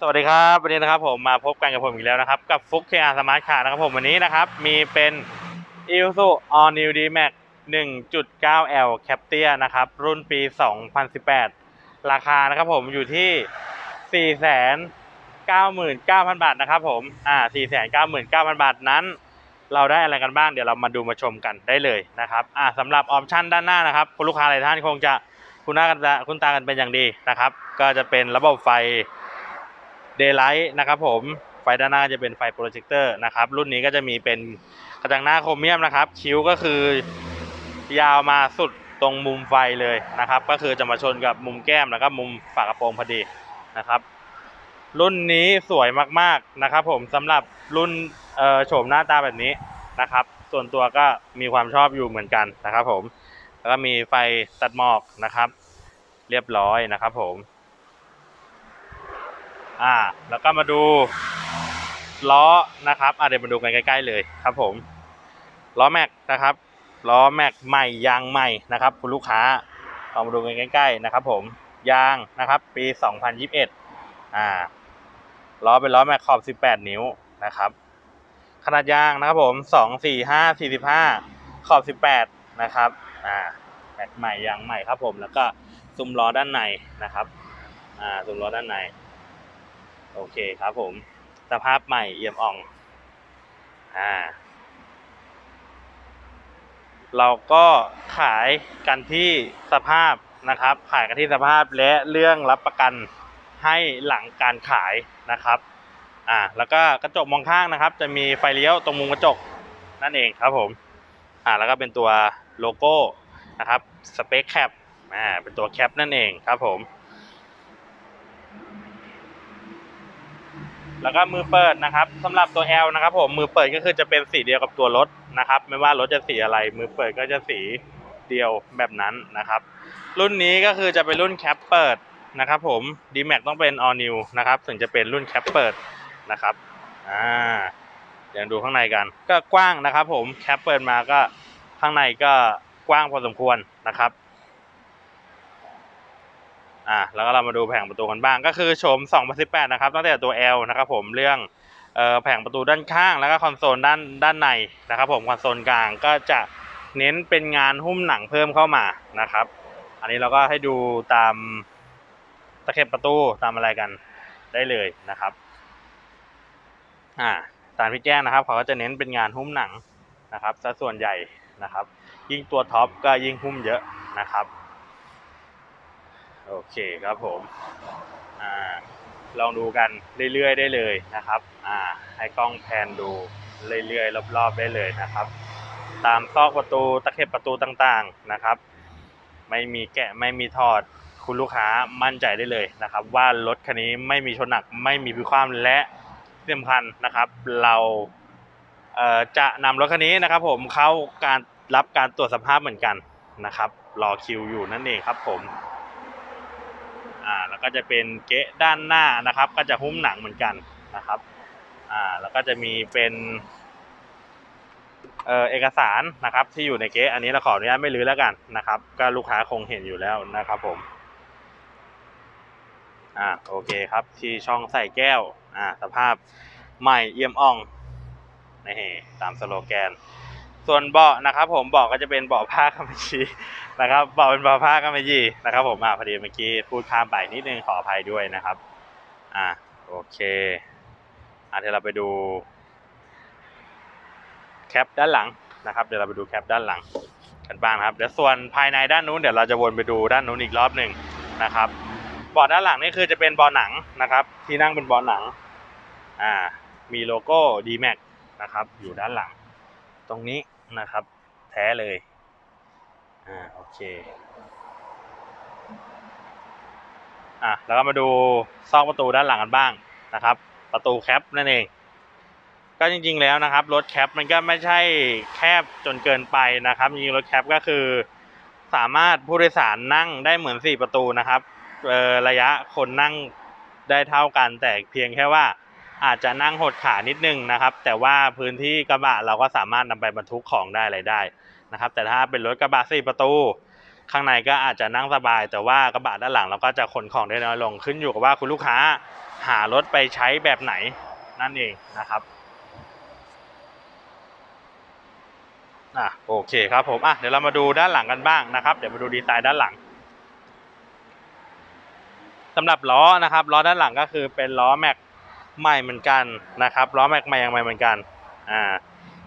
สวัสดีครับวันนี้นะครับผมมาพบกันกับผมอีกแล้วนะครับ กับฟุกเคอาสมาร์ทคาร์นะครับผมวันนี้นะครับ มีเป็น i s u All New D Max 1.9L Captia นะครับ รุ่นปี 2018 ราคานะครับผมอยู่ที่ 499,000 บาทนะครับผมอ่า499,000 บาทนั้น เราได้อะไรกันบ้างเดี๋ยวเรามาดูมาชมกันได้เลยนะครับอ่าสำหรับออปชั่นด้านหน้านะครับคุณลูกค้าหลายท่านคงจะคุณหน้ากันจะคุณตากันเป็นอย่างดีนะครับ ก็จะเป็นระบบไฟ Daylight นะครับผมไฟด้านหน้าจะเป็นไฟโปรเจคเตอร์นะครับรุ่นนี้ก็จะมีเป็นกระจังหน้าโครเมียมนะครับ คิ้วก็คือยาวมาสุดตรงมุมไฟเลยนะครับ ก็คือจะมาชนกับมุมแก้มแล้วก็มุมฝากระโปรงพอดีนะครับ รุ่นนี้สวยมากๆนะครับ ผมสำหรับรุ่นโฉมหน้าตาแบบนี้นะครับ ส่วนตัวก็มีความชอบอยู่เหมือนกันนะครับ ผมแล้วก็มีไฟตัดหมอกนะครับ เรียบร้อยนะครับ ผม อ่า แล้วก็มาดูล้อนะครับอะเดี๋ยวมาดูกันใกล้ๆเลยครับผมล้อแม็กนะครับล้อแม็กใหม่ยางใหม่นะครับ คุณลูกค้าลองมาดูกันใกล้ๆนะครับ ผมยางนะครับ ปี 2021อ่าล้อเป็นล้อแม็กขอบ 18 นิ้วนะครับ ขนาดยางนะครับผม 2 4 5 45 ขอบ 18 นะครับอ่าแม็กใหม่ยางใหม่ครับผมแล้วก็ซุ้มล้อด้านในนะครับอ่าซุ้มล้อด้านใน โอเคครับผม สภาพใหม่เอี่ยมอ่อง อ่า เราก็ขายกันที่สภาพนะครับ ขายกันที่สภาพและเรื่องรับประกันให้หลังการขายนะครับ อ่า แล้วก็กระจกมองข้างนะครับ จะมีไฟเลี้ยวตรงมุมกระจกนั่นเองครับผม อ่า แล้วก็เป็นตัวโลโก้นะครับ สเปคแคปอ่า เป็นตัวแคปนั่นเองครับผม แล้วก็มือเปิดนะครับสำหรับตัว L นะครับผมมือเปิดก็คือจะเป็นสีเดียวกับตัวรถนะครับ ไม่ว่ารถจะสีอะไร มือเปิดก็จะสีเดียวแบบนั้นนะครับ รุ่นนี้ก็คือจะเป็นรุ่นแคปเปิดนะครับผม d m a x ต้องเป็น all new นะครับถึงจะเป็นรุ่นแคปเปิดนะครับอ่าเดี๋ยวดูข้างในกัน ก็กว้างนะครับผมแคปเปิดมาก็ข้างในก็กว้างพอสมควรนะครับ อ่าแล้วก็เรามาดูแผงประตูกันบ้างก็คือโฉม 2018 นะครับตั้งแต่ตัว L นะครับผมเรื่องเอ่อแผงประตูด้านข้างแล้วก็คอนโซลด้านด้านในนะครับผมคอนโซลกลางก็จะเน้นเป็นงานหุ้มหนังเพิ่มเข้ามานะครับ อันนี้เราก็ให้ดูตามตะเข็บประตูตามอะไรกันได้เลยนะครับอ่าตามที่แจ้งนะครับเขาก็จะเน้นเป็นงานหุ้มหนังนะครับซะส่วนใหญ่นะครับ ยิ่งตัวท็อปก็ยิ่งหุ้มเยอะนะครับ โอเคครับผมอ่าลองดูกันเรื่อยๆได้เลยนะครับอ่าให้กล้องแพนดูเรื่อยๆรอบๆได้เลยนะครับ ตามซอกประตูตะเข็บประตูต่างๆนะครับ ไม่มีแกะไม่มีถอดคุณลูกค้ามั่นใจได้เลยนะครับ ว่ารถคันนี้ไม่มีชนหนักไม่มีพิคว่ำและที่สำคัญนะครับ เราเจะนำรถคันนี้นะครับ ผมเข้าการรับการตรวจสภาพเหมือนกันนะครับ รอคิวอยู่นั่นเองครับผม ก็จะเป็นเก๊ะด้านหน้านะครับ ก็จะหุ้มหนังเหมือนกันนะครับอ่าแล้วก็จะมีเป็นเอ่อเอกสารนะครับที่อยู่ในเก๊ะอันนี้เราขออนุญาตไม่รื้อแล้วกันนะครับ ก็ลูกค้าคงเห็นอยู่แล้วนะครับผมอ่าโอเคครับที่ช่องใส่แก้วอ่าสภาพใหม่เอี่ยมอ่องนี่ตามสโลแกน ส่วนเบาะนะครับ ผมเบาะก็จะเป็นเบาะผ้ากำมะหยี่นะครับเบาะเป็นเบาะผ้ากำมะหยี่นะครับ ผมอ่าพอดีเมื่อกี้พูดข้ามไปนิดนึงขออภัยด้วยนะครับอ่าโอเคอ่าเดี๋ยวเราไปดูแคปด้านหลังนะครับเดี๋ยวเราไปดูแคปด้านหลังกันบ้างครับเดี๋ยวส่วนภายในด้านนู้นเดี๋ยวเราจะวนไปดูด้านนู้นอีกรอบหนึ่งนะครับเบาะด้านหลังนี่คือจะเป็นเบาะหนังนะครับ ที่นั่งเป็นเบาะหนังอ่ามีโลโก้ D-Max นะครับ อยู่ด้านหลัง ตรงนี้ นะครับ แท้เลย อ่าโอเค อะแล้วก็มาดูซอกประตูด้านหลังกันบ้างนะครับ ประตูแคปนั่นเอง ก็จริงๆแล้วนะครับรถแคปมันก็ไม่ใช่แคบจนเกินไปนะครับจริงๆรถแคปก็คือ สามารถผู้โดยสารนั่งได้เหมือนสี่ประตูนะครับระยะคนนั่งได้เท่ากันแต่เพียงแค่ว่า อาจจะนั่งหดขานิดนึงนะครับ แต่ว่าพื้นที่กระบะเราก็สามารถนำไปบรรทุกของได้อะไรได้นะครับ แต่ถ้าเป็นรถกระบะสี่ประตู ข้างในก็อาจจะนั่งสบาย แต่ว่ากระบะด้านหลังเราก็จะขนของได้น้อยลงขึ้นอยู่กับว่าคุณลูกค้าหารถไปใช้แบบไหนนั่นเองนะครับอะโอเคครับผมอะเดี๋ยวเรามาดูด้านหลังกันบ้างนะครับ เดี๋ยวมาดูดีไซน์ด้านหลังสำหรับล้อนะครับล้อด้านหลังก็คือเป็นล้อแม็ก ใหม่เหมือนกันนะครับล้อแม็กใหม่ยังใหม่เหมือนกันอ่า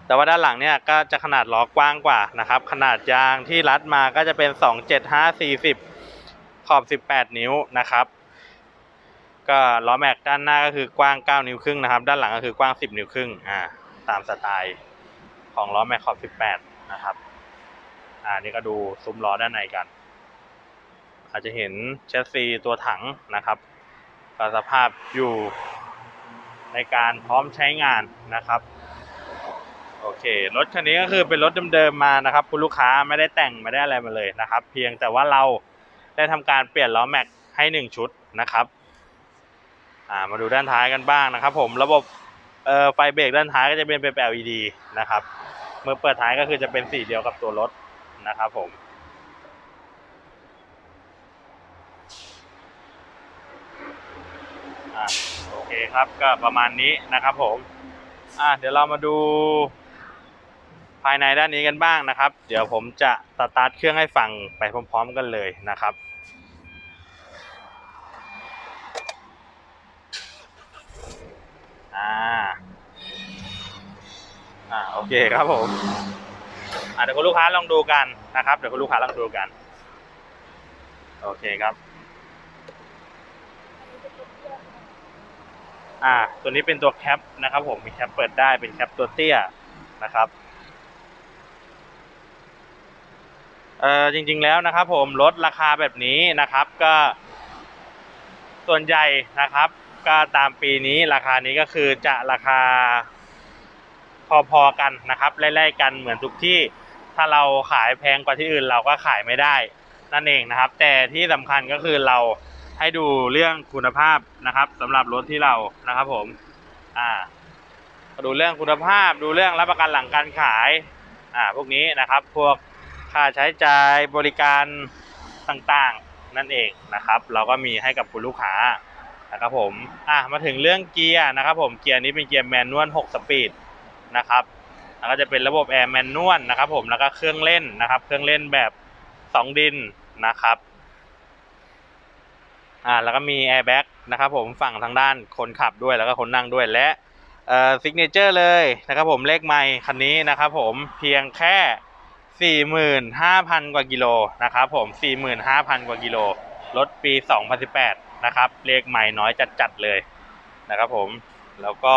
แต่ว่าด้านหลังเนี่ยก็จะขนาดล้อกว้างกว่านะครับขนาดยางที่รัดมาก็จะเป็น 275 40 ขอบ 18 นิ้วนะครับ ก็ล้อแม็กด้านหน้าก็คือกว้าง 9 นิ้วครึ่งนะครับ ด้านหลังก็คือกว้าง 10 นิ้วครึ่งอ่าตามสไตล์ของล้อแม็กขอบ 18 นะครับอ่านี่ก็ดูซุ้มล้อด้านในกัน อาจจะเห็นแชสซีตัวถังนะครับสภาพอยู่ ในการพร้อมใช้งานนะครับโอเครถคันนี้ก็คือเป็นรถเดิมๆมานะครับ คุณลูกค้าไม่ได้แต่งไม่ได้อะไรมาเลยนะครับ เพียงแต่ว่าเราได้ทำการเปลี่ยนล้อแม็กให้หนึ่งชุดนะครับามาดูด้านท้ายกันบ้างนะครับ ผมระบบไฟเบรกด้านท้ายก็จะเป็นเป็น LED นะครับเมื่อเปิดท้ายก็คือจะเป็นสีเดียวกับตัวรถนะครับผม อ่าโอ เคครับก็ประมาณนี้นะครับผมอะเดี๋ยวเรามาดู ภายในด้านนี้กันบ้างนะครับ เดี๋ยวผมจะสตาร์ทเครื่องให้ฟังไปพร้อม ๆ กันเลยนะครับอ่าอ่าโอเคครับผมอ่าเดี๋ยวคุณลูกค้าลองดูกันนะครับ เดี๋ยวคุณลูกค้าลองดูกัน โอเคครับ อ่า ตัวนี้เป็นตัวแคปนะครับผม มีแคปเปิดได้เป็นแคปตัวเตี้ยนะครับ เอ่อจริง ๆ แล้วนะครับ ผมลดราคาแบบนี้นะครับ ก็ส่วนใหญ่นะครับ ก็ตามปีนี้ราคานี้ก็คือจะราคาพอๆกันนะครับไล่ๆกันเหมือนทุกที่ถ้าเราขายแพงกว่าที่อื่นเราก็ขายไม่ได้ นั่นเองนะครับ แต่ที่สำคัญก็คือเรา ให้ดูเรื่องคุณภาพนะครับสำหรับรถที่เรานะครับผมอ่าดูเรื่องคุณภาพดูเรื่องรับประกันหลังการขายอ่าพวกนี้นะครับ พวกค่าใช้จ่ายบริการต่างๆนั่นเองนะครับ เราก็มีให้กับคุณลูกค้านะครับผมอะมาถึงเรื่องเกียร์นะครับผมเกียร์นี้เป็นเกียร์แมนนวล6สปีดนะครับแล้วก็จะเป็นระบบแอร์แมนนวลนะครับผมแล้วก็เครื่องเล่นนะครับ เครื่องเล่นแบบสองดินนะครับ อ่าแล้วก็มีแอร์แบ็กนะครับผมฝั่งทางด้านคนขับด้วยแล้วก็คนนั่งด้วยและเอ่อซิกเนเจอร์เลยนะครับผมเลขไมค์คันนี้นะครับผมเพียงแค่ 45,000 กว่ากิโลนะครับผม 45,000 กว่ากิโลรถปี 2018 นะครับเลขไมค์น้อยจัดๆเลยนะครับผมแล้วก็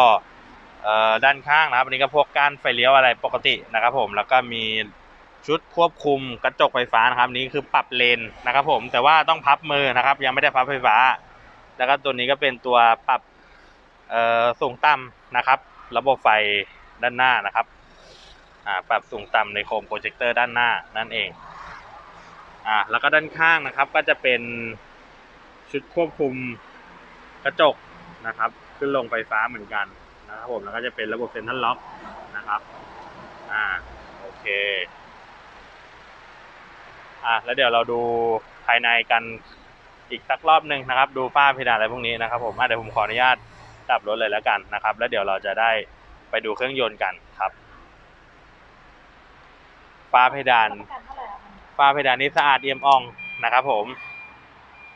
เอ่อด้านข้างนะครับอันนี้ก็พวกก้านไฟเลี้ยวอะไรปกตินะครับผมแล้วก็มี ชุดควบคุมกระจกไฟฟ้านะครับนี้คือปรับเลนนะครับ ผมแต่ว่าต้องพับมือนะครับ ยังไม่ได้พับไฟฟ้า แล้วก็ตัวนี้ก็เป็นตัวปรับสูงต่ำนะครับ ระบบไฟด้านหน้านะครับอ่าปรับสูงต่ำในโคมโปรเจคเตอร์ด้านหน้านั่นเองอ่าแล้วก็ด้านข้างนะครับก็จะเป็นชุดควบคุมกระจกนะครับ ขึ้นลงไฟฟ้าเหมือนกันนะครับผมแล้วก็จะเป็นระบบเซ็นทรัลล็อกนะครับอ่าโอเค อะแล้วเดี๋ยวเราดูภายในกันอีกสักรอบหนึ่งนะครับ ดูฝ้าเพดานอะไรพวกนี้นะครับผมอะเดี๋ยวผมขออนุญาตดับรถเลยแล้วกันนะครับ แล้วเดี๋ยวเราจะได้ไปดูเครื่องยนต์กันครับฝ้าเพดานประกันเท่าไหร่อะมันฝ้าเพดานนี้สะอาดเอี่ยมอ่องนะครับ ผม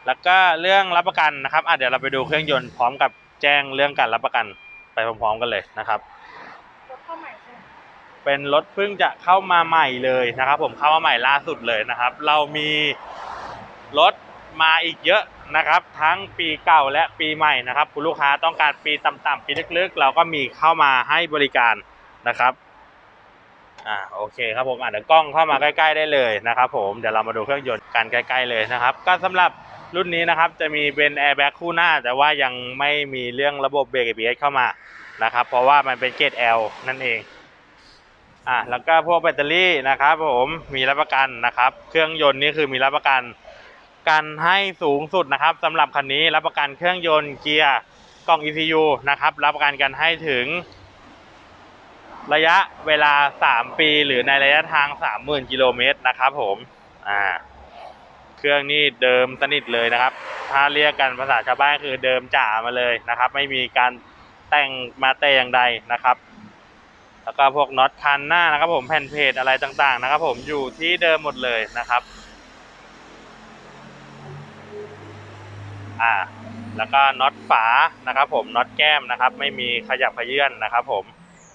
แล้วก็เรื่องรับประกันนะครับอะเดี๋ยวเราไปดูเครื่องยนต์พร้อมกับแจ้งเรื่องการรับประกันไปพร้อมๆกันเลยนะครับ รถเข้าใหม่ใช่ไหม เป็นรถเพิ่งจะเข้ามาใหม่เลยนะครับ ผมเข้ามาใหม่ล่าสุดเลยนะครับ เรามีรถมาอีกเยอะนะครับ ทั้งปีเก่าและปีใหม่นะครับคุณลูกค้าต้องการปีต่ำๆปีลึกๆ เราก็มีเข้ามาให้บริการนะครับอ่าโอเคครับผมอะเดี๋ยวกล้องเข้ามาใกล้ๆได้เลยนะครับ ผมเดี๋ยวเรามาดูเครื่องยนต์กันใกล้ ๆเลยนะครับ ก็สำหรับรุ่นนี้นะครับจะมีเป็นแอร์แบ็กคู่หน้า แต่ว่ายังไม่มีเรื่องระบบเบรก ABS เข้ามานะครับ เพราะว่ามันเป็นเกรด L นั่นเอง อะแล้วก็พวกแบตเตอรี่นะครับผมมีรับประกันนะครับ เครื่องยนต์นี่คือมีรับประกัน กันให้สูงสุดนะครับสำหรับคันนี้รับประกันเครื่องยนต์เกียร์กล่อง ECU นะครับ รับประกันกันให้ถึง ระยะเวลา 3 ปี หรือในระยะทาง 30,000กิโลเมตรนะครับผมอ่าเครื่องนี่เดิมสนิทเลยนะครับ ถ้าเรียกกันภาษาชาวบ้านคือเดิมจ๋ามาเลยนะครับ ไม่มีการแต่งมาแต่อย่างใดนะครับ แล้วก็พวกน็อตคันหน้านะครับผมแผ่นเพจอะไรต่างๆนะครับผมอยู่ที่เดิมหมดเลยนะครับอ่าแล้วก็น็อตฝานะครับผมน็อตแก้มนะครับ ไม่มีขยับขยื่นนะครับผม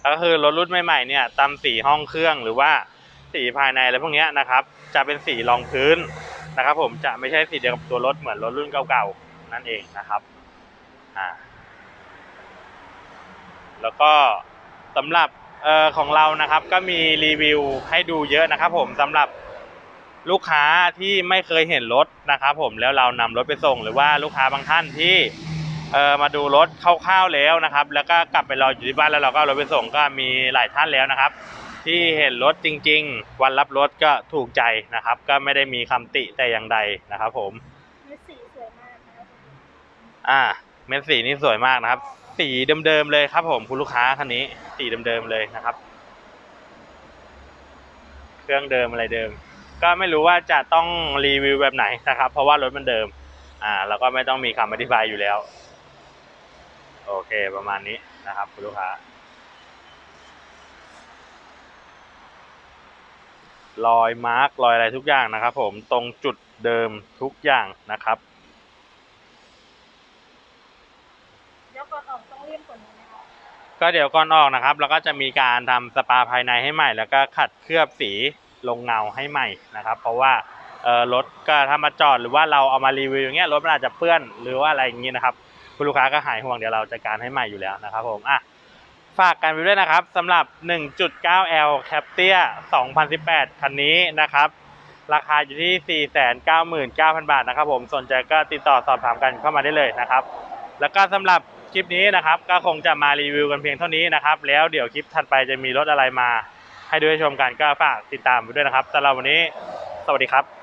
ก็คือรถรุ่นใหม่ๆเนี่ยตามสีห้องเครื่องหรือว่าสีภายในอะไรพวกนี้นะครับ จะเป็นสีรองพื้นนะครับ ผมจะไม่ใช่สีเดียวกับตัวรถเหมือนรถรุ่นเก่าๆนั่นเองนะครับอ่าแล้วก็สำหรับ อ่อของเรานะครับก็มีรีวิวให้ดูเยอะนะครับ ผมสำหรับลูกค้าที่ไม่เคยเห็นรถนะครับ ผมแล้วเรานำรถไปส่ง หรือว่าลูกค้าบางท่านที่เอ่อมาดูรถคร่าวๆแล้วนะครับ แล้วก็กลับไปรออยู่ที่บ้านแล้วเราก็เอารถไปส่งก็มีหลายท่านแล้วนะครับ ที่เห็นรถจริง ๆ วันรับรถก็ถูกใจนะครับ ก็ไม่ได้มีคำติแต่อย่างใดนะครับ ผมมีสีสวยมากนะครับอ่าเม็ดสีนี่สวยมากนะครับ สีเดิมๆเลยครับ ผมคุณลูกค้าคันนี้ สีเดิมๆเลยนะครับ เครื่องเดิมอะไรเดิม ก็ไม่รู้ว่าจะต้องรีวิวแบบไหนนะครับ เพราะว่ารถมันเดิม อ่าแล้วก็ไม่ต้องมีคำอธิบายอยู่แล้ว โอเคประมาณนี้นะครับ คุณลูกค้า รอยมาร์กรอยอะไรทุกอย่างนะครับ ผมตรงจุดเดิมทุกอย่างนะครับ เดี๋ยว ก่อนต้องเรียกผลไหมคะก็เดี๋ยวก่อนออกนะครับเราก็จะมีการทำสปาภายในให้ใหม่ แล้วก็ขัดเคลือบสีลงเงาให้ใหม่นะครับ เพราะว่ารถก็ถ้ามาจอดหรือว่าเราเอามารีวิวอย่างเงี้ยรถมันอาจจะเปื้อนหรือว่าอะไรอย่างงี้นะครับคุณลูกค้าก็หายห่วงเดี๋ยวเราจัดการให้ใหม่อยู่แล้วนะครับผมอะฝากกันไปด้วยนะครับสำหรับ 1.9L Captia 2018 คันนี้นะครับ ราคาอยู่ที่ 499,000 บาทนะครับผมสนใจก็ติดต่อสอบถามกันเข้ามาได้เลยนะครับ แล้วก็สำหรับ คลิปนี้นะครับก็คงจะมารีวิวกันเพียงเท่านี้นะครับ แล้วเดี๋ยวคลิปถัดไปจะมีรถอะไรมา ให้ดูให้ชมกันก็ฝากติดตามไปด้วยนะครับสำหรับวันนี้ สวัสดีครับ